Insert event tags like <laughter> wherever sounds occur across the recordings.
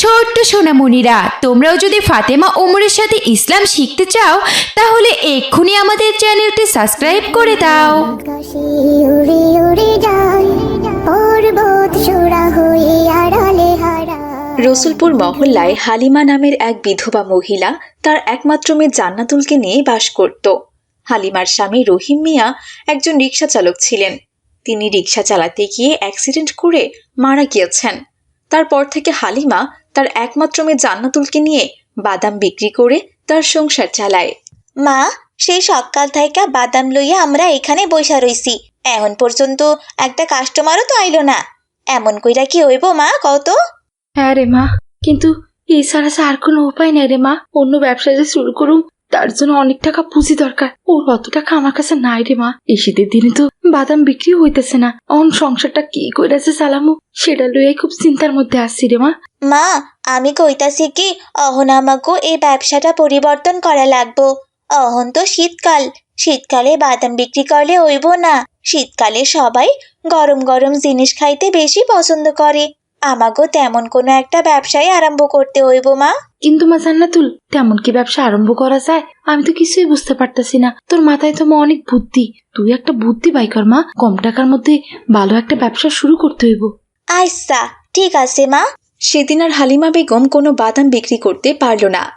ছোট্ট সোনামণিরা তোমরাও যদি ফাতেমা ওমরের সাথে ইসলাম শিখতে চাও তাহলে এক্ষুনি আমাদের চ্যানেলটি সাবস্ক্রাইব করে দাও। রসুলপুর মহল্লায় হালিমা নামের এক বিধবা মহিলা তার একমাত্র মেয়ে জান্নাতুলকে নিয়ে বাস করত। হালিমার স্বামী রহিম মিয়া একজন রিক্সা চালক ছিলেন। তিনি রিক্সা চালাতে গিয়ে অ্যাক্সিডেন্ট করে মারা গিয়েছেন। তারপর থেকে হালিমা তার একমাত্র মেয়ে জান্নাতুলকে নিয়ে বাদাম বিক্রি করে তার সংসার চালায়। মা সেই সকাল থেকে বাদাম লইয়া আমরা এখানে বইসা রইছি। এখন পর্যন্ত একটা কাস্টমারও তো আইলো না। এমন কইরা কি হইব মা কত হ্যাঁ রে মা কিন্তু এই ছাড়া যে আর কোনো উপায় নেই রে মা। অন্য ব্যবসা যে শুরু করুম তার জন্য অনেক টাকা পুঁজি দরকার। ওর অত টাকা আমার কাছে নাই রে মা। এই শীতের দিনে তো বাদাম বিক্রি হইতেছে না। অন সংসারটা কি কইরাছে চালামু সেটা লইয়াই খুব চিন্তার মধ্যে আসছি রে মা। মা আমি কইতাছি কি অহন আমাকে এই ব্যবসাটা পরিবর্তন করা লাগবো। অহন তো শীতকাল। শীতকালে বাদাম বিক্রি করলে হইব না। শীতকালে সবাই গরম গরম জিনিস খাইতে বেশি পছন্দ করে। আমাকেও তেমন কোনো একটা ব্যবসায় আরম্ভ করতে হইব মা। কিন্তু মা জান্নাতুল তেমন কি ব্যবসা আরম্ভ করা যায়? আমি তো কিছুই বুঝতে পারতাছি না। তোর মাথায় তো মা অনেক বুদ্ধি। তুই একটা বুদ্ধি বাই কর মা। কম টাকার মধ্যে ভালো একটা ব্যবসা শুরু করতে হইব। আচ্ছা ঠিক আছে মা। সেদিন আর হালিমা বেগম কোনো বাদাম বিক্রি করতে পারল না।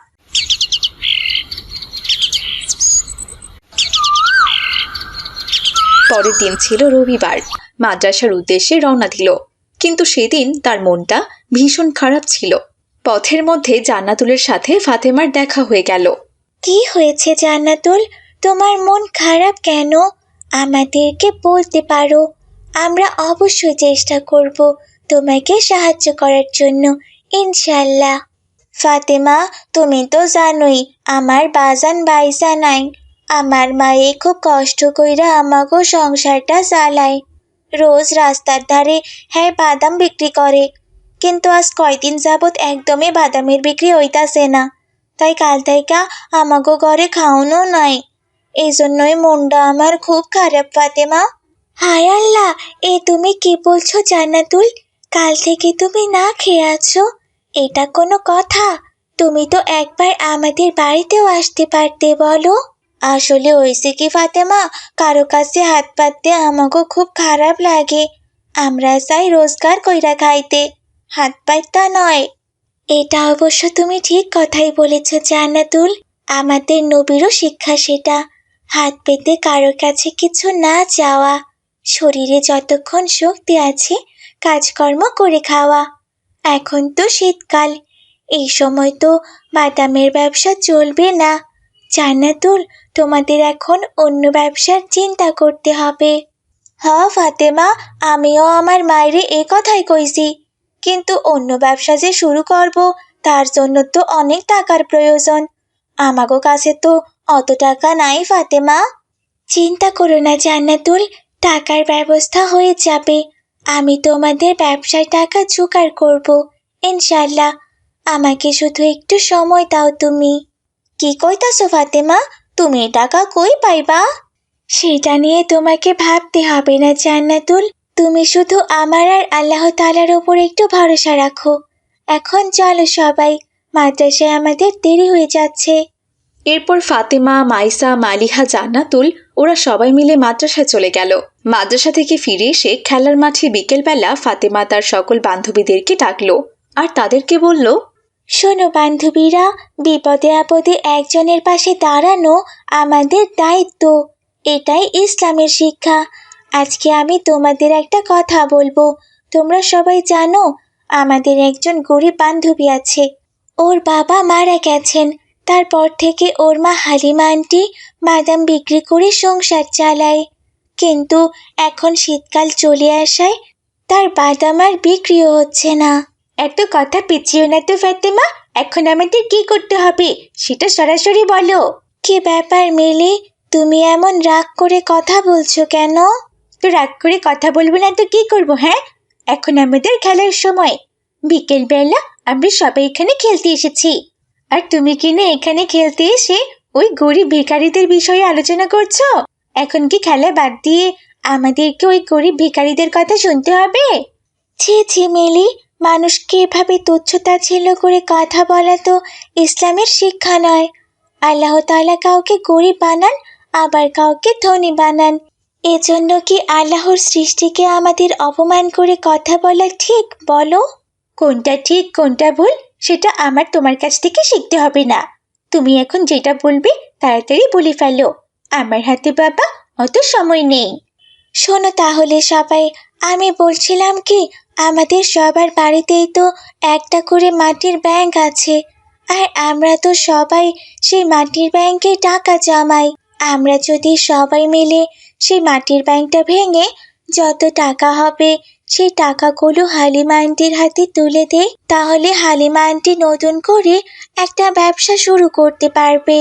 পরের দিন ছিল রবিবার। মাদ্রাসার উদ্দেশ্যে রওনা দিল। কিন্তু সেদিন তার মনটা ভীষণ খারাপ ছিল। পথের মধ্যে জান্নাতুলের সাথে ফাতেমার দেখা হয়ে গেল। কি হয়েছে জান্নাতুল? তোমার মন খারাপ কেন? আমাদেরকে বলতে পারো। আমরা অবশ্যই চেষ্টা করব। তোমাকে সাহায্য করার জন্য ইনশাল্লাহ ফাতেমা, তুমি তো জানোই, আমার বাজান বাইসা নাই। আমার মায়ে খুব কষ্ট কইরা আমাগো সংসারটা চালায়। রোজ রাস্তার ধারে হ্যাঁ বাদাম বিক্রি করে। কিন্তু আজ কয়দিন যাবৎ একদমই বাদামের বিক্রি হইতাছে না। তাই কাল থেকে আমাগো ঘরে খাওয়ানো নাই। এই জন্যই মনটা আমার খুব খারাপ, ফাতেমা। হায় আল্লাহ, এ তুমি কি বলছো জান্নাতুল? কাল থেকে তুমি না খেয়ে আছো? এটা কোনো কথা। তুমি তো একবার আমাদের বাড়িতেও আসতে পারতে, বলো। আসলে হয়েছে কি ফাতেমা, কারও কাছে হাত পাততে আমাকে খুব খারাপ লাগে। আমরা চাই রোজগার কইরা খাইতে। হাত পাইতা নয়। এটা অবশ্য তুমি ঠিক কথাই বলেছ, জান্নাতুল। আমাদের নবীরও শিক্ষা সেটা। হাত পেতে কারও কাছে কিছু না চাওয়া। শরীরে যতক্ষণ শক্তি আছে কাজকর্ম করে খাওয়া। এখন তো শীতকাল। এই সময় তো বাদামের ব্যবসা চলবে না। জান্নাতুল, তোমাদের এখন অন্য ব্যবসার চিন্তা করতে হবে। হ ফাতেমা, আমিও আমার মায়েরে এ কথাই কইছি। কিন্তু অন্য ব্যবসা যে শুরু করব, তার জন্য তো অনেক টাকার প্রয়োজন। আমাগো কাছে তো অত টাকা নাই, ফাতেমা। চিন্তা করো না, জান্নাতুল, টাকার ব্যবস্থা হয়ে যাবে। আমি তোমাদের ব্যবসায় টাকা জোগাড় করব ইনশাল্লাহ আমাকে শুধু একটু সময় দাও তুমি। কি কইতাছো, ফাতেমা? তুমি টাকা কই পাইবা? সেটা নিয়ে তোমাকে ভাবতে হবে না, জান্নাতুল। তুমি শুধু আমার আর আল্লাহ তালার ওপর একটু ভরসা রাখো। এখন চলো সবাই, মাদ্রাসায় আমাদের দেরি হয়ে যাচ্ছে। এরপর ফাতেমা, মাইসা, মালিহা, জান্নাতুল, ওরা সবাই মিলে মাদ্রাসায় চলে গেল। মাদ্রাসা থেকে ফিরে এসে খেলার মাঠে বিকেলবেলা ফাতেমা তার সকল বান্ধবীদেরকে ডাকলো আর তাদেরকে বলল, শোনো বান্ধবীরা, বিপদে আপদে একজনের পাশে দাঁড়ানো আমাদের দায়িত্ব। এটাই ইসলামের শিক্ষা। আজকে আমি তোমাদের একটা কথা বলব। তোমরা সবাই জানো, আমাদের একজন গরিব বান্ধবী আছে। ওর বাবা মারা গেছেন। তারপর থেকে ওর মা হালিমা আন্টি বাদাম বিক্রি করে সংসার চালায়। কিন্তু এখন শীতকাল চলে আসায় তার বাদাম আর বিক্রিও হচ্ছে না। এত কথা পিছিয়ে না তো ফাতেমা, এখন আমাদের কি করতে হবে সেটা সরাসরি বলো। কি ব্যাপার মিলি, তুমি এমন রাগ করে কথা বলছো কেন? তো রাগ করে কথা বলব না তো কি করব হ্যাঁ? এখন আমাদের খেলার সময়। বিকেলবেলা আমরা সবাই এখানে খেলতে এসেছি। আর তুমি কি না এখানে খেলতে এসে ওই গরিব ভিখারিদের বিষয়ে আলোচনা করছ? এখন কি খেলা বাদ দিয়ে আমাদেরকে ওই গরিব ভিখারিদের কথা শুনতে হবে? ছি ছি, মিলি, মানুষকে এভাবে তুচ্ছতাচ্ছিল্য করে কথা বলা তো ইসলামের শিক্ষা নয়। আল্লাহ তাআলা কাউকে গরিব বানান, আবার কাউকে ধনী বানান। এজন্য কি আল্লাহর সৃষ্টিকে আমাদের অপমান করে কথা বলা ঠিক, বলো? কোনটা ঠিক, কোনটা ভুল? সেটা আমার তোমার কাছ থেকে শিখতে হবে না। তুমি এখন যেটা বলবে, তাড়াতাড়ি বলে ফেলো। আমার হাতে বাবা, অত সময় নেই। শোনো তাহলে সবাই, আমি বলছিলাম কি, আমাদের সবার বাড়িতেই তো একটা করে মাটির ব্যাংক আছে। আর আমরা তো সবাই সেই মাটির ব্যাংকে টাকা জমাই। আমরা যদি সবাই মিলে সেই মাটির ব্যাংকটা ভেঙে যত টাকা হবে সেই টাকাগুলো হালিমা আন্টির হাতে তুলে দেই তাহলে হালিমা আন্টি নতুন করে একটা ব্যবসা শুরু করতে পারবে।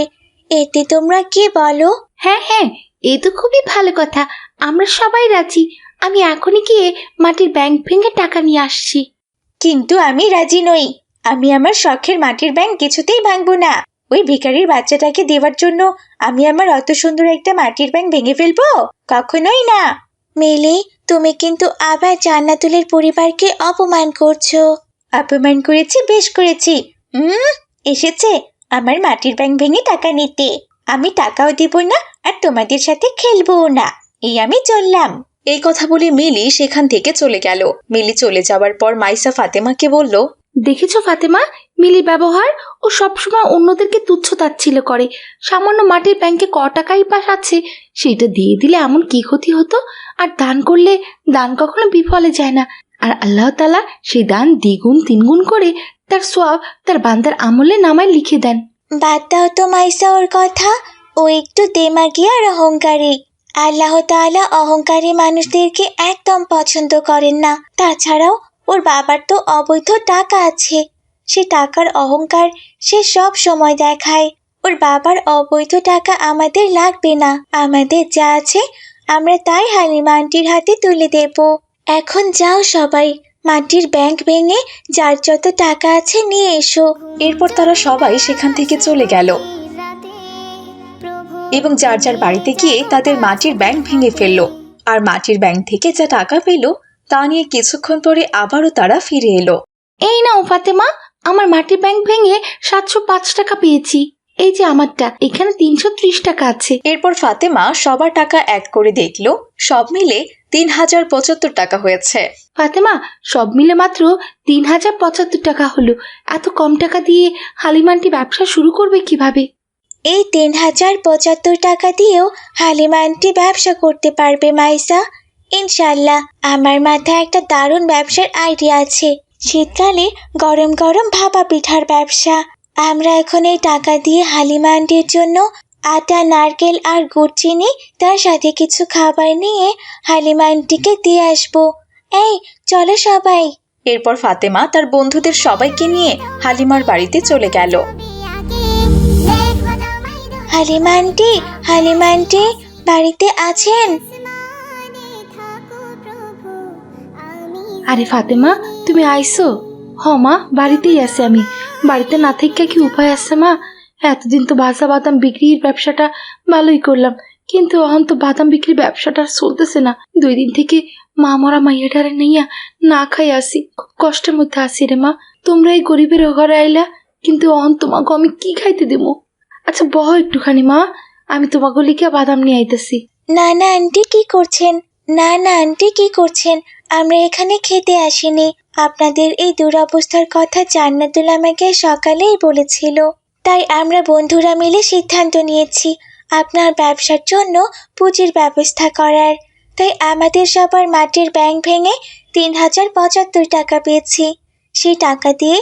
এতে তোমরা কি বলো? হ্যাঁ হ্যাঁ এ তো খুবই ভালো কথা। আমরা সবাই রাজি। আমি এখনই গিয়ে মাটির ব্যাংক ভেঙে টাকা নিয়ে আসছি। কিন্তু আমি রাজি নই। আমি আমার শখের মাটির ব্যাংক কিছুতেই ভাঙবো না। ওই ভিখারির বাচ্চাটাকে দেওয়ার জন্য আমি আমার অত সুন্দর একটা মাটির ব্যাংক ভেঙে ফেলব? কখনোই না। মিলি তুমি কিন্তু আবার জান্নাতুলের পরিবারকে অপমান করছ। অপমান করেছি বেশ করেছি। হুম এসেছে আমার মাটির ব্যাংক ভেঙে টাকা নিতে। আমি টাকাও দিব না আর তোমাদের সাথে খেলব না। এই আমি চললাম। এই কথা বলে মিলি সেখান থেকে চলে গেল। মিলি চলে যাওয়ার পর মাইসা ফাতেমাকে বলল দেখেছ ফাতেমা? মিলি ব্যবহার ও সবসময় অন্যদেরকে তুচ্ছ তাচ্ছিল করে। সামান্য মাটির ব্যাংকে ক টাকাই পাস আছে সেটা দিয়ে দিলে এমন কি ক্ষতি হতো? আর দান করলে দান কখনো বিফলে যায় না। আর আল্লাহ তালা সেই দান দ্বিগুণ, তিনগুণ করে তার সোয়াব তার বান্দার আমলে নামায় লিখে দেন। বাদ তো মাইসা ওর কথা। ও একটু দেমাগি আর অহংকারী। আল্লাহ তাআলা অহংকারী মানুষদেরকে একদম পছন্দ করেন না। তাছাড়াও ওর বাবার তো অবৈধ টাকা আছে। সে টাকার অহংকার সে সব সময় দেখায়। ওর বাবার অবৈধ টাকা আমাদের লাগবে না। আমাদের যা আছে আমরা তাই হালিমা আন্টির হাতে তুলে দেব। এখন যাও সবাই মাটির ব্যাংক ভেঙে যার যত টাকা আছে নিয়ে এসো। এরপর তারা সবাই সেখান থেকে চলে গেল। এবং যার যার বাড়িতে গিয়ে তাদের মাটির ব্যাংক ভেঙে ফেলল। আর মাটির ব্যাংক থেকে যা টাকা পেল তা নিয়ে কিছুক্ষণ পরে আবারও তারা ফিরে এলো। এই নাও ফাতেমা আমার মাটির ব্যাংক ভেঙে সাতশো পাঁচ টাকা পেয়েছি। এই যে আমারটা এখানে তিনশো ত্রিশ টাকা আছে। এরপর ফাতেমা সবার টাকা এক করে দেখল সব মিলে তিন হাজার পঁচাত্তর টাকা হয়েছে। ফাতেমা সব মিলে মাত্র তিন হাজার পঁচাত্তর টাকা হলো। এত কম টাকা দিয়ে হালিমানটি ব্যবসা শুরু করবে কীভাবে? এই তিন হাজার পঁচাত্তর টাকা দিয়েও হালিমানটি ব্যবসা করতে পারবে মাইসা। ইনশাল্লাহ আমার মাথায় একটা দারুণ ব্যবসার আইডিয়া আছে। শীতকালে গরম গরম ভাপা পিঠার ব্যবসা। আমরা এখন এই টাকা দিয়ে হালিমা আন্টির জন্য আটা নারকেল আর গুড় চিনি তার সাথে কিছু খাবার নিয়ে হালিমা আন্টিকে দিয়ে আসব। এই চলো সবাই। এরপর ফাতেমা তার বন্ধুদের সবাইকে নিয়ে হালিমার বাড়িতে চলে গেল। হালিমা আন্টি হালিমা আন্টি বাড়িতে আছেন? আরে ফাতেমা তুমি আইসো। হ মা, বাড়িতেই আছে আমি। বাড়িতে না থেকে কি উপায় আছে মা? এতদিন তো ভাজা বাদাম বিক্রির ব্যবসাটা ভালোই করলাম, কিন্তু এখন তো বাদাম বিক্রির ব্যবসাটা চলতেছে না। দুই দিন থেকে মা মরা মাইয়াটারে নিয়া না খাই আসি, খুব কষ্টের মধ্যে আসি রে মা। তোমরা এই গরিবের ঘরে আইলা, কিন্তু অহন তোমাকে আমি কি খাইতে দেবো আচ্ছা বহ একটুখানি মা, আমি তোমাকে লিখে বাদাম নিয়ে আইতেছি। না না আন্টি কি করছেন? না না, আন্টি, কি করছেন? আমরা এখানে খেতে আসিনি। আপনাদের এই দুরবস্থার কথা জান্নাতুল আমাকে সকালেই বলেছিল। তাই আমরা বন্ধুরা মিলে সিদ্ধান্ত নিয়েছি, আপনার ব্যবসার জন্য পুঁজির ব্যবস্থা করার। তাই আমাদের সবার মাটির ব্যাংক ভেঙে তিন হাজার পঁচাত্তর টাকা পেয়েছি। সেই টাকা দিয়ে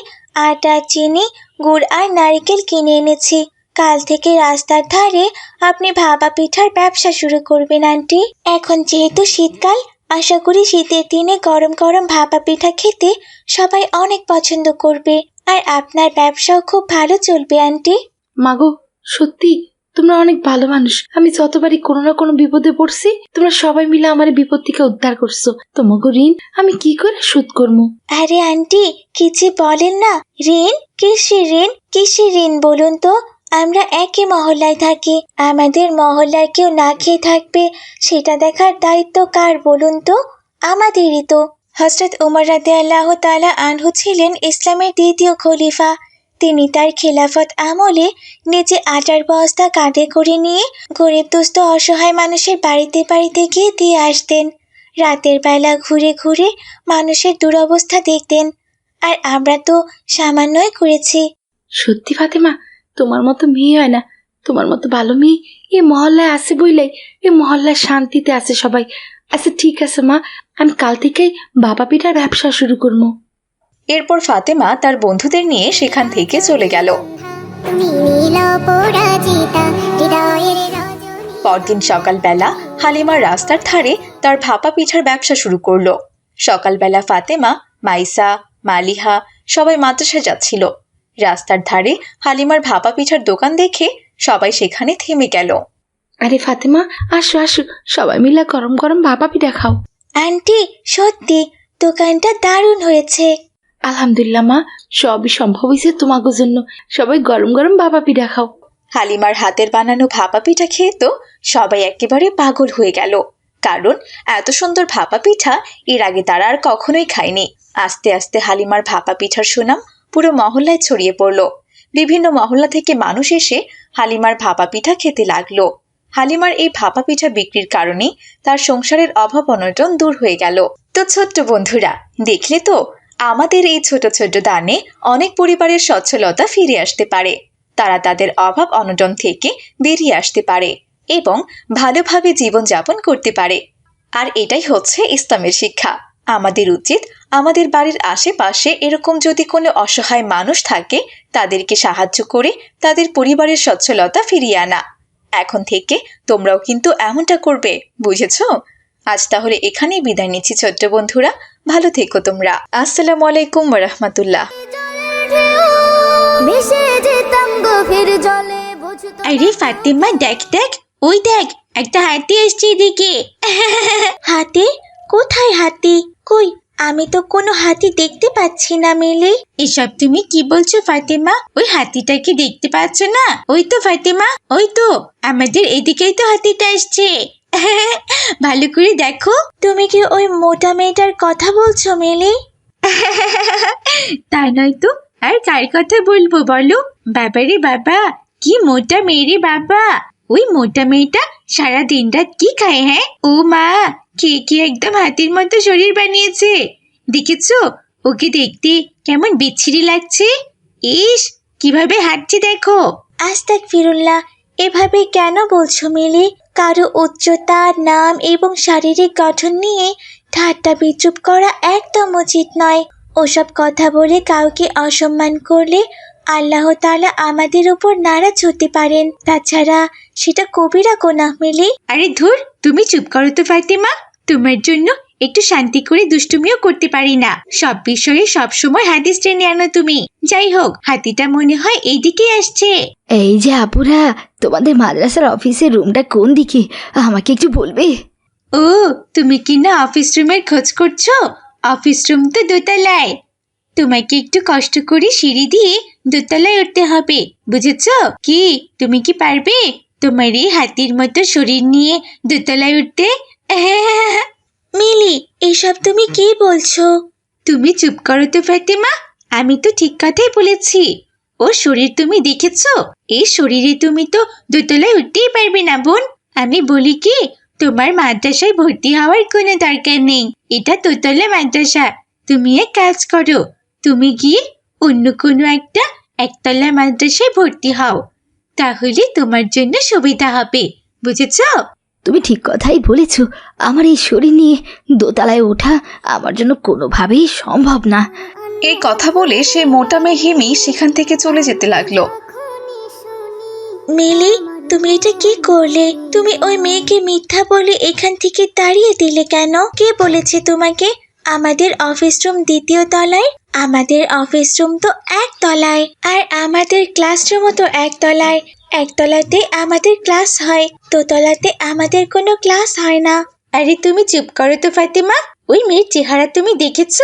আটা, চিনি, গুড় আর নারকেল কিনে এনেছি। কাল থেকে রাস্তার ধারে আপনি ভাবা পিঠার ব্যবসা শুরু করবেন আন্টি। এখন যেহেতু শীতকাল আশা করি শীতের দিনে গরম গরম ভাপা পিঠা খেতে সবাই অনেক পছন্দ করবে। আর আপনার ব্যবসাও খুব ভালো চলবে আন্টি। মাগো সত্যি তোমরা অনেক ভালো মানুষ। আমি যতবারই কোনো না কোনো বিপদে পড়ছি তোমরা সবাই মিলে আমার বিপদ থেকে উদ্ধার করছ। তোমাকে ঋণ আমি কি করে শোধ করব? আরে আন্টি কিছু বলেন না। ঋণ? কিসের ঋণ? কিসের ঋণ বলুন তো। আমরা একই মহল্লায় থাকি। আমাদের মহল্লার কেউ না খেয়ে থাকবে, সেটা দেখার দায়িত্ব কার বলুন তো? আমাদেরই তো। হজরত উমর রাদে আল্লাহ তালা আনহু ছিলেন ইসলামের দ্বিতীয় খলিফা। তিনি তার খেলাফত আমলে নিজে আটার বস্তা কাঁধে করে নিয়ে গরিব, দুস্থ, অসহায় মানুষের বাড়িতে বাড়িতে গিয়ে দিয়ে আসতেন। রাতের বেলা ঘুরে ঘুরে মানুষের দুরবস্থা দেখতেন। আর আমরা তো সামান্যই করেছি। সত্যি ফাতেমা তোমার মতো মেয়ে হয় না। তোমার মতো ভালো মেয়ে এ মহল্লায় আছে বইলাই এ মহল্লায় শান্তিতে আছে সবাই। আচ্ছা ঠিক আছে মা আমি কাল থেকেই বাবা পিঠার ব্যবসা শুরু করব। এরপর ফাতেমা তার বন্ধুদের নিয়ে সেখান থেকে চলে গেল। পরদিন সকালবেলা হালিমা রাস্তার ধারে তার ভাপা পিঠার ব্যবসা শুরু করল। সকালবেলা ফাতেমা মাইসা মালিহা সবাই মাদ্রাসা যাচ্ছিল। রাস্তার ধারে হালিমার ভাপা পিঠার দোকান দেখে সবাই সেখানে থেমে গেল। আরে ফাতেমা আসো আসো সবাই মিলে গরম গরম বাবা পিঠা খাও। আন্টি সত্যি দোকানটা দারুণ হয়েছে। আলহামদুলিল্লাহ মা সবই সম্ভব হয়েছে তোমাকে জন্য। সবাই গরম গরম বাবা পিঠা খাও। হালিমার হাতের বানানো ভাপা পিঠা খেয়ে তো সবাই একেবারে পাগল হয়ে গেল। কারণ এত সুন্দর ভাপা পিঠা এর আগে তারা আর কখনোই খায়নি। আস্তে আস্তে হালিমার ভাপা পিঠার সুনাম পুরো মহল্লায় ছড়িয়ে পড়ল। বিভিন্ন মহল্লা থেকে মানুষ এসে হালিমার ভাপা পিঠা খেতে লাগল। হালিমার এই ভাপা পিঠা বিক্রির কারণে তার সংসারের অভাব অনটন দূর হয়ে গেল। তো ছোট্ট বন্ধুরা, দেখলে তো? আমাদের এই ছোট ছোট দানে অনেক পরিবারের সচ্ছলতা ফিরে আসতে পারে। তারা তাদের অভাব অনটন থেকে বেরিয়ে আসতে পারে এবং ভালোভাবে জীবনযাপন করতে পারে। আর এটাই হচ্ছে ইসলামের শিক্ষা। আমাদের উচিত আমাদের বাড়ির আশেপাশে এরকম যদি কোনো অসহায় মানুষ থাকে, তাদেরকে সাহায্য করে তাদের পরিবারের সচ্ছলতা ফিরিয়ে আনা। এখন থেকে তোমরাও কিন্তু এমনটা করবে, বুঝেছ? আজ তাহলে এখানেই বিদায় নিচ্ছি ছোট্ট বন্ধুরা, ভালো থেকো তোমরা। আসসালামু আলাইকুম রহমতুল্লাহ। আরে ফাতেমা, দেখ দেখ, ওই দেখ, একটা হাতি এসছে এদিকে। হাতি? কোথায় হাতি? কই? আমি তো কোনো হাতি দেখতে পাচ্ছি না মেলে। এসব তুমি কি বলছো ফাতেমা? ওই হাতিটাকে দেখতে পাচ্ছ না? ওই তো ফাতেমা ওই তো। আমাদের এদিকেই তো হাতিটা আসছে <laughs> ভালো করে দেখো। তুমি কি ওই মোটা মেয়েটার কথা বলছো মেলে? <laughs> তা নয় তো। আর কার কথা বলব বলো? বাবারে বাবা কি মোটা মেয়ে বাবা। ওই মোটা মেয়েটা সারা দিন রাত কি খায় হ্যাঁ? ও মা, কে কি একদম হাতির মতো শরীর বানিয়েছে। দেখেছ? ওকে দেখতে কেমন বিচ্ছিরি লাগছে। ইস, কীভাবে হাঁটছে দেখো। আস্তাক ফিরুল্লাহ এভাবে কেন বলছো মিলি? কারও উচ্চতা, নাম এবং শারীরিক গঠন নিয়ে ঠাট্টা বিচুপ করা একদম উচিত নয়। ওসব কথা বলে কাউকে অসম্মান করলে আল্লাহ তাআলা আমাদের উপর নারাজ হতে পারেন। তাছাড়া সেটা কবিরা কোনা মিলি। আরে ধুর তুমি চুপ করো তো ফাতিমা। তোমার জন্য একটু শান্তি করে দুষ্টুমিও করতে পারি না। সব বিষয়ে সব সময় হাদিস টেনে আনো তুমি। যাই হোক হাতিটা মনে হয় এইদিকেই আসছে। এই যে আপুরা তোমাদের মাদ্রাসার অফিসের রুমটা কোন দিকে? আমাকে একটু বলবে? ও তুমি কি না অফিস রুমের খোঁজ করছ? অফিস রুম তো দোতলায়। তোমাকে একটু কষ্ট করে সিঁড়ি দিয়ে দোতলায় উঠতে হবে, বুঝেছ? কি, তুমি কি পারবে? তোমার এই হাতির মতো শরীর নিয়ে দোতলায় উঠতে? <laughs> মিলি, এসব তুমি কি বলছো? তুমি চুপ করো তো, ফাতেমা, আমি তো ঠিক কথাই বলেছি। ও শরীর তুমি দেখেছ? এই শরীরে তুমি তো দোতলায় উঠতেই পারবে না, বোন। আমি বলি কি, তোমার মাদ্রাসায় ভর্তি হওয়ার কোনো দরকার নেই। এটা দোতলা মাদ্রাসা। তুমি এক কাজ করো তুমি গিয়ে অন্য কোনো একটা একতলা মাদ্রাসায় ভর্তি হও। তাহলে তোমার জন্য সুবিধা হবে বুঝেছ? তুমি ঠিক কথাই বলেছ। আমার এই শরীর নিয়ে দোতলায় ওঠা আমার জন্য কোনোভাবেই সম্ভব না। এই কথা বলে সে মোটা মেয়ে হিমি সেখান থেকে চলে যেতে লাগল। মিলি তুমি এটা কি করলে? তুমি ওই মেয়েকে মিথ্যা বলে এখান থেকে তাড়িয়ে দিলে কেন? কে বলেছে তোমাকে? আমাদের অফিস রুম দ্বিতীয় তলায়, আমাদের অফিস রুম তো এক তলায়, আর আমাদের ক্লাসরুমও তো এক তলায়। একতলাতে আমাদের ক্লাস হয় দোতলাতে আমাদের কোনো ক্লাস হয় না। আরে তুমি চুপ করো তো, ফাতিমা। ওই মেয়ের চেহারা তুমি দেখেছ?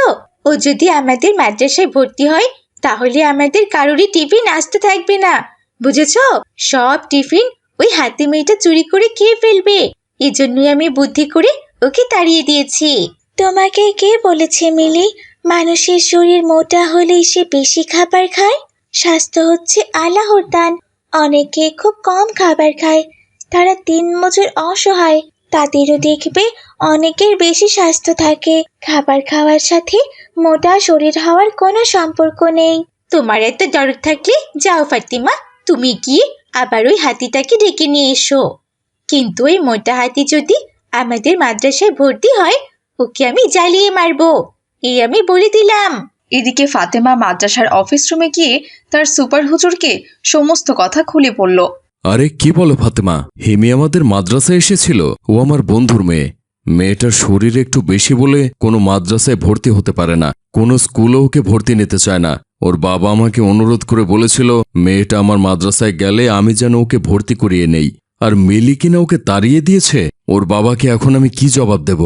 ও যদি আমাদের মাদ্রাসায় ভর্তি হয়, তাহলে আমাদের কারোরই টিফিন আসতে থাকবে না। বুঝেছ? সব টিফিন ওই হাতি মেয়েটা চুরি করে খেয়ে ফেলবে। এজন্যই আমি বুদ্ধি করে ওকে তাড়িয়ে দিয়েছি। তোমাকে কে বলেছে, মিলি? মানুষের শরীর মোটা হলেই সে বেশি খাবার খায়? স্বাস্থ্য হচ্ছে আল্লাহর দান। অনেকে খুব কম খাবার খায়। তারা তিন মজুর অসহায়। তাদেরও দেখবে অনেকের বেশি স্বাস্থ্য থাকে। খাবার খাওয়ার সাথে মোটা শরীর হওয়ার কোনো সম্পর্ক নেই। তোমার এত দরদ থাকলে যাও, ফাতিমা। তুমি গিয়ে আবার ওই হাতিটাকে ডেকে নিয়ে এসো। কিন্তু ওই মোটা হাতি যদি আমাদের মাদ্রাসায় ভর্তি হয় ওকে আমি জ্বালিয়ে মারবো। এই আমি বলে দিলাম। এদিকে ফাতেমা মাদ্রাসার অফিস রুমে গিয়ে তার সুপার হুজুরকে সমস্ত কথা খুলে বলল। আরে কি বলো ফাতেমা? হিমি আমাদের মাদ্রাসায় এসেছিল। ও আমার বন্ধুর মেয়ে। মেয়েটার শরীর একটু বেশি বলে কোনো মাদ্রাসায় ভর্তি হতে পারে না। কোনো স্কুলেও ওকে ভর্তি নিতে চায় না। ওর বাবা আমাকে অনুরোধ করে বলেছিল মেয়েটা আমার মাদ্রাসায় গেলে আমি যেন ওকে ভর্তি করিয়ে নেই। আর মিলি কিনা ওকে তাড়িয়ে দিয়েছে? ওর বাবাকে এখন আমি কি জবাব দেব?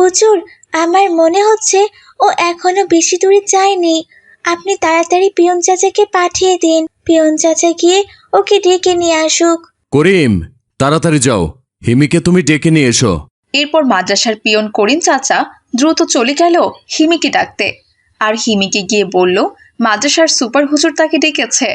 হুজুর আমার মনে হচ্ছে ও এখনও বেশি দূরে যায়নি। আপনি তাড়াতাড়ি পিয়ন চাচাকে পাঠিয়ে দিন। পিয়ন চাচা গিয়ে ওকে ডেকে নিয়ে আসুক। করিম তাড়াতাড়ি যাও। হিমিকে তুমি ডেকে নিয়ে এসো। এরপর মাদ্রাসার পিয়ন করিম চাচা দ্রুত চলে গেল হিমিকে ডাকতে। আর হিমিকে গিয়ে বলল মাদ্রাসার সুপার হুজুর তাকে ডেকেছে।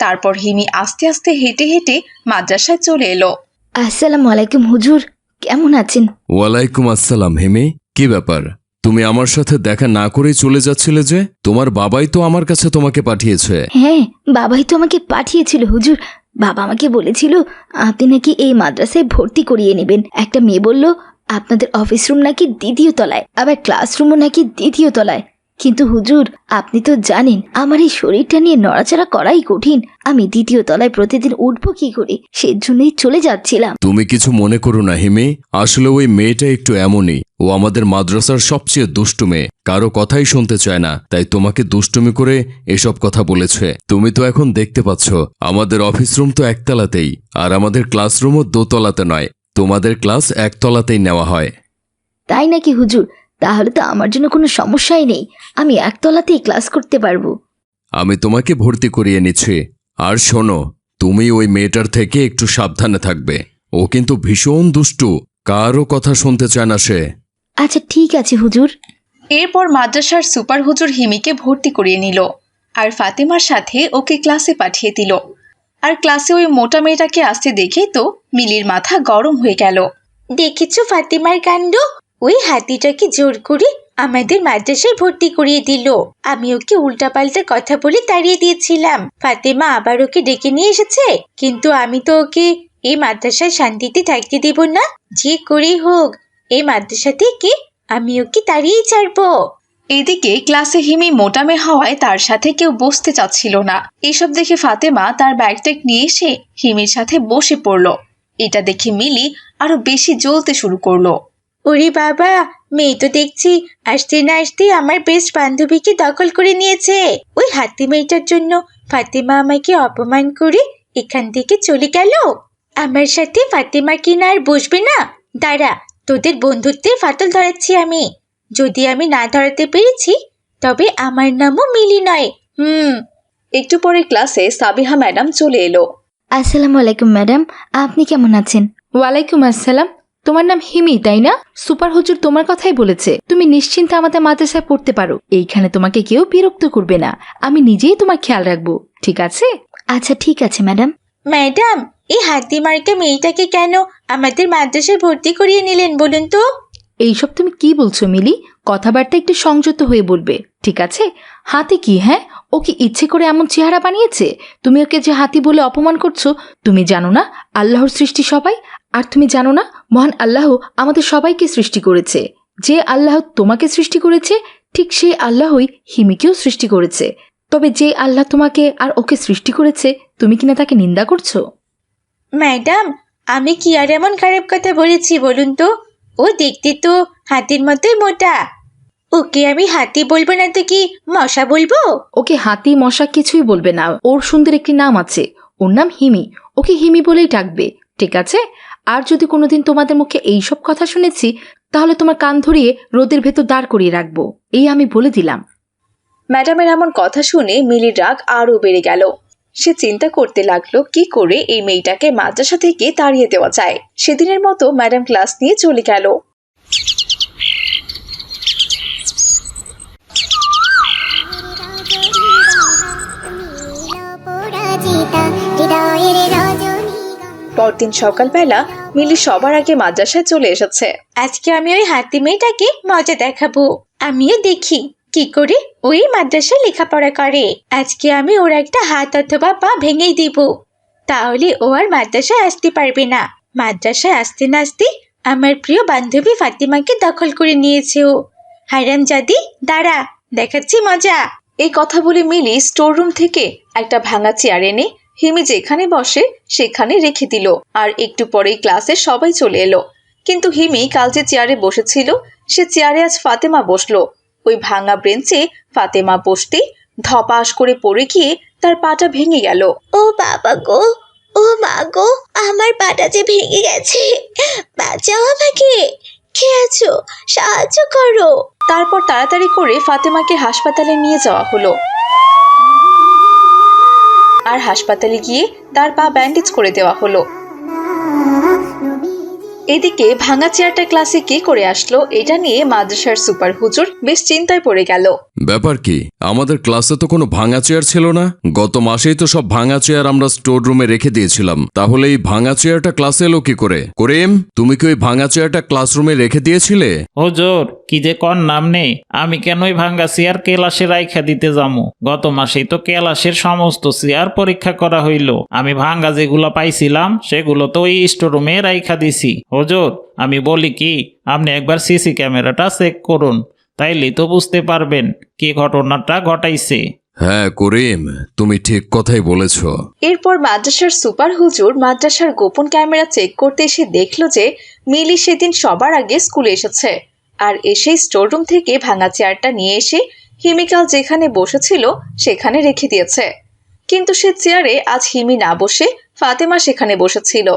তারপর হিমি আস্তে আস্তে হেঁটে হেঁটে মাদ্রাসায় চলে এলো। আসসালামু আলাইকুম হুজুর। কেমন আছেন? ওয়ালাইকুম আসসালাম হেমে। কি ব্যাপার? তুমি আমার সাথে দেখা না করেই চলে যাচ্ছিলে যে? তোমার বাবাই তো আমার কাছে তোমাকে পাঠিয়েছে। হ্যাঁ বাবাই তো আমাকে পাঠিয়েছিল হুজুর। বাবা আমাকে বলেছিল আপনি নাকি এই মাদ্রাসায় ভর্তি করিয়ে নেবেন। একটা মেয়ে বলল আপনাদের অফিস রুম নাকি দ্বিতীয় তলায় আবার ক্লাসরুমও নাকি দ্বিতীয় তলায়। কিন্তু হুজুর আপনি তো জানেন আমার এই শরীরটা নিয়ে নড়াচড়া করাই কঠিন। আমি দ্বিতীয় তলায় প্রতিদিন উঠবো কি করে? সেজন্যই চলে যাচ্ছিলাম। তুমি কিছু মনে করো না হিমি। আসলে ওই মেয়েটা একটু এমনই। ও আমাদের মাদ্রাসার সবচেয়ে দুষ্টু মেয়ে। কারও কথাই শুনতে চায় না তাই তোমাকে দুষ্টুমি করে এসব কথা বলেছে। তুমি তো এখন দেখতে পাচ্ছ আমাদের অফিস রুম তো একতলাতেই আর আমাদের ক্লাসরুমও দোতলাতে নয়। তোমাদের ক্লাস একতলাতেই নেওয়া হয়। তাই নাকি হুজুর? তাহলে তো আমার জন্য কোনো সমস্যাই নেই। আমি একতলাতেই ক্লাস করতে পারব। আমি তোমাকে ভর্তি করিয়ে নিচ্ছি। আর শোনো তুমি ওই মেয়েটার থেকে একটু সাবধানে থাকবে। ও কিন্তু ভীষণ দুষ্টু। কারও কথা শুনতে চায় না সে। আচ্ছা ঠিক আছে হুজুর। এরপর মাদ্রাসার সুপার হুজুর হিমিকে ভর্তি করিয়ে নিল আর ফাতেমার সাথে ওকে ক্লাসে পাঠিয়ে দিল। আর ক্লাসে ওই মোটা মেয়েটাকে আসতে দেখেই তো মিলির মাথা গরম হয়ে গেল। দেখেছ ফাতিমার কাণ্ড? ওই হাতিটাকে জোর করে আমাদের মাদ্রাসায় ভর্তি করিয়ে দিল। আমি ওকে উল্টাপাল্টা কথা বলে তাড়িয়ে দিয়েছিলাম। ফাতেমা আবার ওকে ডেকে নিয়ে এসেছে। কিন্তু আমি তো ওকে এই মাদ্রাসায় শান্তিতে থাকতে দেব না। যে করেই হোক, এই মাদ্রাসা থেকে আমি ওকে তাড়িয়েই ছাড়বো। এদিকে ক্লাসে হিমি মোটামে হওয়ায় তার সাথে কেউ বসতে চাচ্ছিল না। এসব দেখে ফাতেমা তার ব্যাগট্যাগ নিয়ে এসে হিমির সাথে বসে পড়ল। এটা দেখে মিলি আরও বেশি জ্বলতে শুরু করল। ওরে বাবা মেয়ে তো দেখছি আসতে না আসতে আমার বেস্ট বান্ধবীকে দখল করে নিয়েছে। ওই হাতি মেয়েটার জন্য ফাতেমা আমাকে অপমান করে এখান থেকে চলে গেল। আমার সাথে ফাতেমা কিনা আর বসবে না। দাঁড়া তোদের বন্ধুত্বে ফাটল ধরাচ্ছি আমি। যদি আমি না ধরাতে পেরেছি তবে আমার নামও মিলি নয়। হুম। একটু পরে ক্লাসে সাবিহা ম্যাডাম চলে এলো। আসসালামু আলাইকুম ম্যাডাম আপনি কেমন আছেন? ওয়ালাইকুম আসসালাম। তোমার নাম হিমি তাই না? সুপার হুজুর তোমার কথাই বলেছে। তুমি নিশ্চিন্তে আমাদের মাদ্রাসায় পড়তে পারো। এইখানে তোমাকে কেউ বিরক্ত করবে না। আমি নিজেই তোমার খেয়াল রাখব। ঠিক আছে? আচ্ছা ঠিক আছে ম্যাডাম। ম্যাডাম এই হাতি মার্কা মেয়েটাকে কেন আমাদের মাদ্রাসায় ভর্তি করিয়ে নিলেন বলুন তো? এইসব তুমি কি বলছো মিলি? কথাবার্তা একটু সংযত হয়ে বলবে। ঠিক আছে? হাতি কি হ্যাঁ? ও কি ইচ্ছে করে এমন চেহারা বানিয়েছে? তুমি ওকে যে হাতি বলে অপমান করছ তুমি জানো না? আল্লাহর সৃষ্টি সবাই আর তুমি জানো না মহান আল্লাহ আমাদের সবাইকে সৃষ্টি করেছে। যে আল্লাহ তোমাকে সৃষ্টি করেছে ঠিক সেই আল্লাহই হিমিকেও সৃষ্টি করেছে। তবে যে আল্লাহ তোমাকে আর ওকে সৃষ্টি করেছে তুমি কিনা তাকে নিন্দা করছ? ম্যাডাম আমি কি আর এমন খারাপ কথা বলেছি বলুন তো? ও দেখতে তো হাতির মতোই মোটা। ওকে আমি হাতি বলব না তো কি মশা বলব? ওকে হাতি মশা কিছুই বলবে না। ওর সুন্দর একটি নাম আছে। ওর নাম হিমি। ওকে হিমি বলেই ডাকবে। ঠিক আছে? আর যদি কোনোদিন তোমাদের মুখে এইসব কথা শুনেছি, তাহলে তোমার কান ধরিয়ে রোদের ভেতর দাঁড় করিয়ে রাখব। এই আমি বলে দিলাম। ম্যাডামের এমন কথা শুনে মিলির রাগ আরও বেড়ে গেল। সে চিন্তা করতে লাগল, কি করে এই মেয়েটাকে মাদ্রাসা থেকে তাড়িয়ে দেওয়া যায়? সেদিনের মতো ম্যাডাম ক্লাস নিয়ে চলে গেল। পরদিন সকালবেলা মিলি সবার আগে মাদ্রাসায় চলে এসেছে। আজকে আমি ওই হাতি মেয়েটাকে মজা দেখাবো। আমিও দেখি কি করে ওই মাদ্রাসায় লেখাপড়া করে। আজকে আমি ওর একটা হাত অথবা পা ভেঙেই দিব। তাহলে ও আর মাদ্রাসায় আসতে পারবে না। মাদ্রাসায় আসতে না আসতে আমার প্রিয় বান্ধবী ফাতিমাকে দখল করে নিয়েছে ও। হারাম জাদি, দাঁড়া, দেখাচ্ছি মজা। এই কথা বলে মিলি স্টোররুম থেকে একটা ভাঙা চেয়ার এনে হিমি যেখানে বসে সেখানে রেখে দিল আর একটু পরেই ক্লাসে সবাই চলে এলো। কিন্তু হিমি কাল যে চেয়ারে বসেছিল সে চেয়ারে আজ ফাতেমা বসল। ওই ভাঙা বেঞ্চে ফাতেমা বসতেই ধপাস করে পড়ে গিয়ে তার পাটা ভেঙে গেল। ও বাবা গো ও মা গো আমার পাটা যে ভেঙে গেছে বাঁচাও আমাকে। কে আছো? সাহায্য করো। তারপর তাড়াতাড়ি করে ফাতেমাকে হাসপাতালে নিয়ে যাওয়া হলো। আর হাসপাতালে গিয়ে তার পা ব্যান্ডেজ করে দেওয়া হলো। এদিকে ভাঙা চেয়ারটা ক্লাসে কে করে আসলো। এটা নিয়ে মাদ্রাসার সুপার হুজুর বেশ চিন্তায় পড়ে গেল। ব্যাপার কি? আমাদের ক্লাসে তো কোনো ভাঙা চেয়ার ছিল না। গত মাসেই তো সব ভাঙা চেয়ার আমরা স্টোর রুমে রেখে দিয়েছিলাম। তাহলে এই ভাঙা চেয়ারটা ক্লাসে এলো কি করে? করিম তুমি কি ওই ভাঙা চেয়ারটা ক্লাসরুমে রেখে দিয়েছিলে? হুজুর কি যে কর নাম নেই। আমি কেন ওই ভাঙ্গা চেয়ার কেলাসে রাইখা দিতে যামু? গত মাসেই তো কেলাসের সমস্ত চেয়ার পরীক্ষা করা হইল। আমি ভাঙ্গা যেগুলো পাইছিলাম সেগুলো তো ওই স্টোরুমে রাইখা দিছি। হুজুর আমি বলি কি আপনি একবার সিসি ক্যামেরাটা চেক করুন তাইলে তো বুঝতে পারবেন কি ঘটনাটা ঘটাইছে। হ্যাঁ করিম তুমি ঠিক কথাই বলেছ। এরপর মাদ্রাসার সুপার হুজুর মাদ্রাসার গোপন ক্যামেরা চেক করতে এসে দেখল যে মিলি সেদিন সবার আগে স্কুলে এসেছে। আর এসেই স্টোররুম থেকে ভাঙা চেয়ারটা নিয়ে এসে হিমিকাল যেখানে বসেছিল সেখানে রেখে দিয়েছে। কিন্তু সে চেয়ারে আজ হিমি না বসে ফাতেমা সেখানে বসেছিল।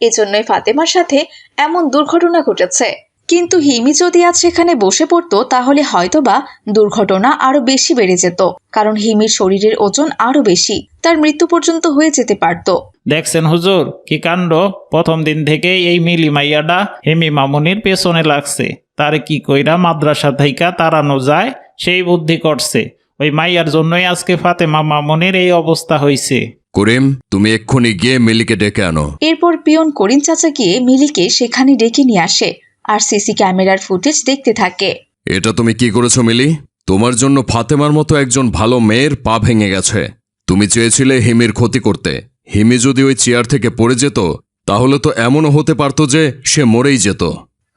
এজন্যই ফাতেমার সাথে এমন দুর্ঘটনা ঘটেছে। কিন্তু হিমি যদি আজ সেখানে বসে পড়তো, তাহলে হয়তোবা দুর্ঘটনা আরও বেশি বেড়ে যেত। কারণ হিমির শরীরের ওজন আরও বেশি, তার মৃত্যু পর্যন্ত হয়ে যেতে পারত। দেখছেন হুজুর, কি কাণ্ড? প্রথম দিন থেকেই এই মিলি মাইয়াডা হেমি মামুনির পেছনে লাগছে। তার কি কইরা মাদ্রাসা থাইকা তাড়ানো যায়, সেই বুদ্ধি করছে। ওই মাইয়ার জন্যই আজকে ফাতেমা মামুনির এই অবস্থা হইছে। করিম তুমি এক্ষুনি গিয়ে মিলিকে ডেকে আনো। এরপর পিয়ন করিম চাচা গিয়ে মিলিকে সেখানে ডেকে নিয়ে আসে আর সিসি ক্যামেরার ফুটেজ দেখতে থাকে। এটা তুমি কি করেছ মিলি? তোমার জন্য ফাতেমার মতো একজন ভালো মেয়ের পা ভেঙে গেছে। তুমি চেয়েছিলে হিমির ক্ষতি করতে। হিমি যদি ওই চেয়ার থেকে পড়ে যেত তাহলে তো এমনও হতে পারতো যে সে মরেই যেত।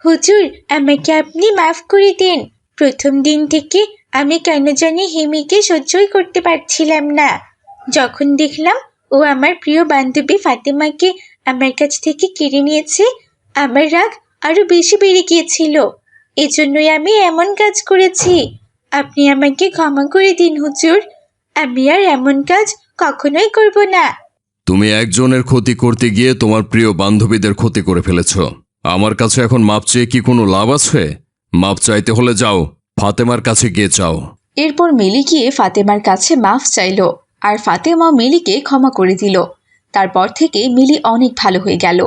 হুজুর আমাকে আপনি মাফ করে দিন। প্রথম দিন থেকে আমি কেন জানি হিমিকে সহ্যই করতে পারছিলাম না। যখন দেখলাম ও আমার প্রিয় বান্ধবী ফাতেমাকে আমার কাছ থেকে কেড়ে নিয়েছে আমার রাগ আরও বেশি বেড়ে গিয়েছিল। এজন্যই আমি এমন কাজ করেছি। আপনি আমাকে ক্ষমা করে দিন হুজুর। আমি আর এমন কাজ কখনোই করব না। তুমি একজনের ক্ষতি করতে গিয়ে তোমার প্রিয় বান্ধবীদের ক্ষতি করে ফেলেছ। আমার কাছে এখন মাপ চেয়ে কি কোনো লাভ আছে? মাপ চাইতে হলে যাও ফাতেমার কাছে গিয়ে চাও। এরপর মিলি গিয়ে ফাতেমার কাছে মাফ চাইল। আর ফাতেমা মিলিকে ক্ষমা করে দিল। তারপর থেকে মিলি অনেক ভালো হয়ে গেল।